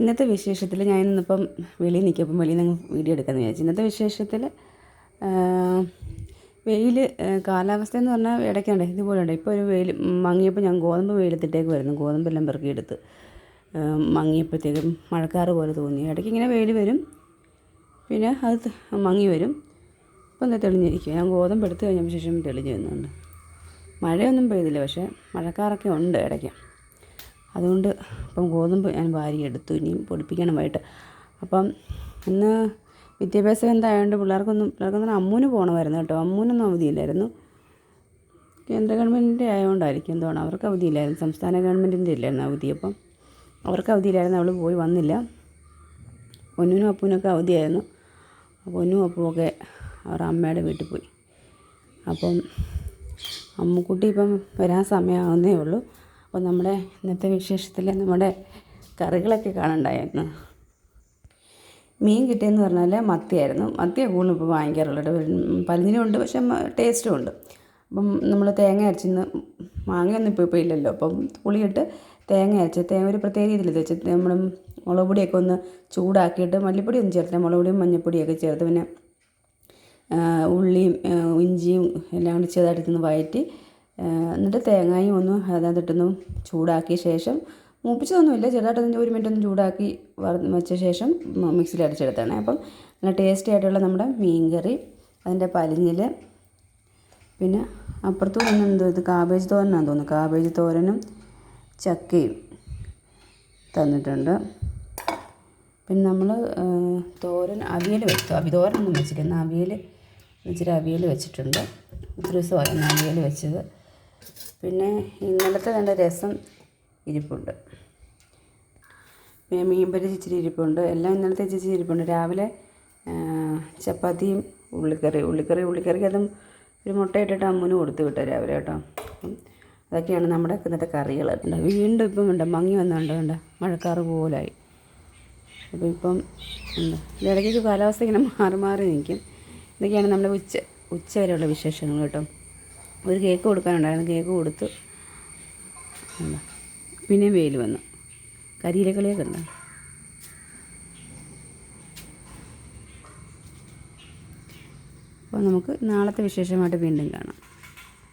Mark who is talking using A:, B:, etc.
A: ഇന്നത്തെ വിശേഷത്തിൽ ഞാൻ ഇന്നിപ്പം വെളിയിൽ നിൽക്കുമ്പം വെളിയിൽ നിന്ന് വീഡിയോ എടുക്കാമെന്ന് വിചാരിച്ചു. ഇന്നത്തെ വിശേഷത്തിൽ വെയിൽ കാലാവസ്ഥ എന്ന് പറഞ്ഞാൽ ഇടയ്ക്കുണ്ട് ഇതുപോലെ ഉണ്ട്. ഇപ്പോൾ ഒരു വെയിൽ മങ്ങിയപ്പോൾ ഞാൻ ഗോതമ്പ് വെയിലത്തിട്ടേക്ക് വരുന്നു ഗോതമ്പെല്ലാം പെറുക്കിയെടുത്ത് മങ്ങിയപ്പോഴത്തേക്കും മഴക്കാറ് പോലെ തോന്നി. ഇടയ്ക്ക് ഇങ്ങനെ വെയിൽ വരും പിന്നെ അത് മങ്ങി വരും. ഇപ്പം എന്താ തെളിഞ്ഞിരിക്കുക ഞാൻ ഗോതമ്പ് എടുത്ത് കഴിഞ്ഞപ്പോൾ ശേഷം തെളിഞ്ഞു വരുന്നുണ്ട്. മഴയൊന്നും പെയ്തില്ല പക്ഷേ മഴക്കാറൊക്കെ ഉണ്ട് ഇടയ്ക്ക്. അതുകൊണ്ട് ഇപ്പം ഗോതമ്പ് ഞാൻ വാരി എടുത്തു ഇനിയും പൊടിപ്പിക്കണം വൈകിട്ട്. അപ്പം ഇന്ന് വിദ്യാഭ്യാസം എന്തായതുകൊണ്ട് പിള്ളേർക്കൊന്നും പിള്ളേർക്കൊന്നും അമ്മൂന് പോകണമായിരുന്നു കേട്ടോ. അമ്മൂനൊന്നും അവധിയില്ലായിരുന്നു. കേന്ദ്ര ഗവൺമെന്റിന്റെ ആയതുകൊണ്ടായിരിക്കും എന്താണ് അവർക്ക് അവധിയില്ലായിരുന്നു. സംസ്ഥാന ഗവൺമെന്റിന്റെ ഇല്ലായിരുന്നു അവധി. അപ്പം അവർക്ക് അവധിയില്ലായിരുന്നു. അവൾ പോയി വന്നില്ല. പൊന്നിനും അപ്പൂനൊക്കെ അവധിയായിരുന്നു. പൊന്നും അപ്പുമൊക്കെ അവരുടെ അമ്മയുടെ വീട്ടിൽ പോയി. അപ്പം അമ്മുക്കുട്ടി ഇപ്പം വരാൻ സമയമാകുന്നേ ഉള്ളൂ. അപ്പോൾ നമ്മുടെ ഇന്നത്തെ വിശേഷത്തിൽ നമ്മുടെ കറികളൊക്കെ കാണണ്ടായിരുന്നു. മീൻ കിട്ടിയെന്ന് പറഞ്ഞാൽ മത്തിയായിരുന്നു. മത്തിയാണ് കൂടുതലും ഇപ്പോൾ വാങ്ങിക്കാറുള്ളത് പലതിനും ഉണ്ട് പക്ഷെ ടേസ്റ്റും ഉണ്ട് അപ്പം നമ്മൾ തേങ്ങ അരച്ചിന്ന് മാങ്ങയൊന്നും ഇപ്പോൾ ഇപ്പോൾ ഇല്ലല്ലോ. അപ്പം പുളിയിട്ട് തേങ്ങ അരച്ച് തേങ്ങ ഒരു പ്രത്യേക രീതിയിൽ വെച്ച് നമ്മൾ മുളക് പൊടിയൊക്കെ ഒന്ന് ചൂടാക്കിയിട്ട് മല്ലിപ്പൊടി ഒന്നും ചേർത്തില്ല മുളക് പൊടിയും മഞ്ഞൾപ്പൊടിയൊക്കെ ചേർത്ത് പിന്നെ ഉള്ളിയും ഇഞ്ചിയും എല്ലാം കൂടി ചെറുതായിട്ടൊന്ന് വഴറ്റി എന്നിട്ട് തേങ്ങയും ഒന്ന് അതിനകത്തിട്ടൊന്ന് ചൂടാക്കിയ ശേഷം മൂപ്പിച്ചതൊന്നുമില്ല ചെറുതായിട്ടൊന്ന് ഒരു മിനിറ്റ് ഒന്ന് ചൂടാക്കി വെച്ച ശേഷം മിക്സിയിൽ അടിച്ചെടുത്താണ് അപ്പം നല്ല ടേസ്റ്റി ആയിട്ടുള്ള നമ്മുടെ മീൻ കറി അതിന്റെ പലിഞ്ഞിൽ പിന്നെ അപ്പുറത്ത് നിന്ന് എന്തോ ഇത് കാബേജ് തോരനാണെന്ന് തോന്നുന്നു കാബേജ് തോരനും ചക്കയും തന്നിട്ടുണ്ട്. പിന്നെ നമ്മൾ തോരൻ അവിയൽ വെച്ചു അവി തോരനൊന്നും വെച്ചില്ല എന്നാൽ അവിയൽ ഇച്ചിരി അവിയൽ വെച്ചിട്ടുണ്ട് ഒത്തിരി ദിവസമായിരുന്നു അവിയൽ വെച്ചത്. പിന്നെ ഇന്നലത്തെ നല്ല രസം ഇരിപ്പുണ്ട്. പിന്നെ പൊരിച്ച ഇച്ചിരി ഇരിപ്പുണ്ട്. എല്ലാം ഇന്നലത്തെ ഇച്ചിരി ഇരിപ്പുണ്ട്. രാവിലെ ചപ്പാത്തിയും ഉള്ളിക്കറി ഉള്ളിക്കറി ഉള്ളിക്കറിക്ക് അതും ഒരു മുട്ട ഇട്ടിട്ട് അമ്മൂന് കൊടുത്തു വിട്ടോ രാവിലെ കേട്ടോ. അതൊക്കെയാണ് നമ്മുടെ ഇന്നത്തെ കറികൾ. വീണ്ടും ഇപ്പം ഉണ്ട് മങ്ങി വന്നുണ്ട് ഉണ്ട് മഴക്കാറ് പോലായി. അപ്പോൾ ഇപ്പം എന്താ? ഇടയ്ക്കൊക്കെ കാലാവസ്ഥ ഇങ്ങനെ മാറി മാറി നിൽക്കും. ഇതൊക്കെയാണ് നമ്മുടെ ഉച്ച ഉച്ച വരെയുള്ള വിശേഷങ്ങൾ കേട്ടോ. ഒരു കേക്ക് കൊടുക്കാനുണ്ടായിരുന്നു. കേക്ക് കൊടുത്ത് പിന്നെ വെയിൽ വന്നു. കരിയിലക്കളിയൊക്കെ ഉണ്ടോ അപ്പോൾ നമുക്ക് നാളത്തെ വിശേഷമായിട്ട് വീണ്ടും കാണാം.